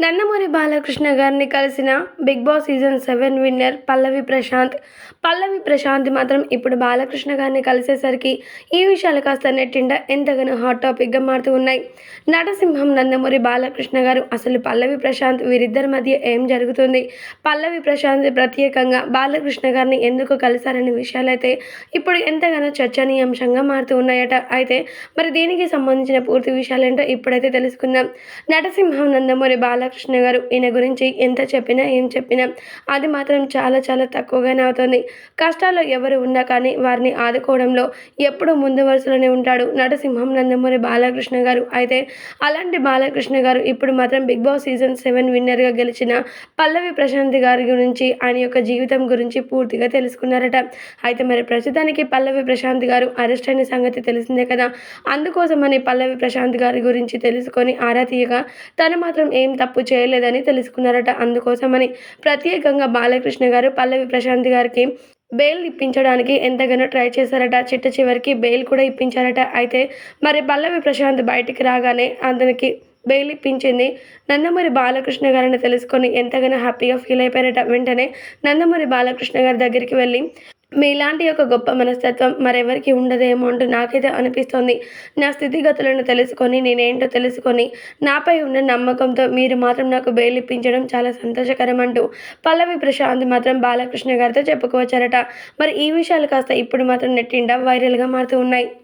నందమూరి బాలకృష్ణ గారిని కలిసిన big boss season seven winner Pallavi Prashanth Pallavi Prashanth మాత్రం ఇప్పుడు బాలకృష్ణ గారిని కలిసేసరికి ఈ విషయాలు కాస్త నెట్టిండా ఎంతగానో హాట్ టాపిక్గా మారుతూ ఉన్నాయి. నటసింహం నందమూరి బాలకృష్ణ గారు అసలు పల్లవి ప్రశాంత్ వీరిద్దరి మధ్య ఏం జరుగుతుంది? పల్లవి ప్రశాంత్ ప్రత్యేకంగా బాలకృష్ణ గారిని ఎందుకు కలిశారనే విషయాలైతే ఇప్పుడు ఎంతగానో చర్చనీయాంశంగా మారుతూ ఉన్నాయట. అయితే మరి దీనికి సంబంధించిన పూర్తి విషయాలేంటో ఇప్పుడైతే తెలుసుకుందాం. నటసింహం నందమూరి బాలకృష్ణ గారు ఈయన గురించి ఎంత చెప్పినా ఏం చెప్పినా అది మాత్రం చాలా చాలా తక్కువగానే అవుతుంది. కష్టాల్లో ఎవరు ఉన్నా కానీ వారిని ఆదుకోవడంలో ఎప్పుడూ ముందు వరుసలోనే ఉంటాడు. నటసింహం నందమూరి బాలకృష్ణ గారు. అయితే అలాంటి బాలకృష్ణ గారు ఇప్పుడు మాత్రం బిగ్ బాస్ సీజన్ సెవెన్ విన్నర్గా గెలిచిన పల్లవి ప్రశాంత్ గారి గురించి ఆయన యొక్క జీవితం గురించి పూర్తిగా తెలుసుకున్నారట. అయితే మరి ప్రస్తుతానికి పల్లవి ప్రశాంత్ గారు అరెస్ట్ అయిన సంగతి తెలిసిందే కదా? అందుకోసమని పల్లవి ప్రశాంత్ గారి గురించి తెలుసుకొని ఆరా తీయగా తను మాత్రం ఏం తప్పు చేయలేదని తెలుసుకున్నారట. అందుకోసమని ప్రత్యేకంగా బాలకృష్ణ గారు పల్లవి ప్రశాంత్ గారికి బెయిల్ ఇప్పించడానికి ఎంతగానో ట్రై చేశారట. చిట్ట చివరికి బెయిల్ కూడా ఇప్పించారట. అయితే మరి పల్లవి ప్రశాంత్ బయటికి రాగానే అతనికి బెయిల్ ఇప్పించింది. నందమూరి బాలకృష్ణ గారిని తెలుసుకొని ఎంతగానో హ్యాపీగా ఫీల్ అయిపోయారట. వెంటనే నందమూరి బాలకృష్ణ గారి దగ్గరికి వెళ్ళి మీలాంటి ఒక గొప్ప మనస్తత్వం మరెవరికి ఉండదేమో అంటూ నాకైతే అనిపిస్తోంది. నా స్థితిగతులను తెలుసుకొని నేనేంటో తెలుసుకొని నాపై ఉన్న నమ్మకంతో మీరు మాత్రం నాకు బెయిల్ చాలా సంతోషకరం అంటూ పల్లవి ప్రశాంత్ మాత్రం బాలకృష్ణ గారితో చెప్పుకోవచ్చారట. మరి ఈ విషయాలు కాస్త ఇప్పుడు మాత్రం నెట్టిండా? వైరల్గా మారుతూ ఉన్నాయి.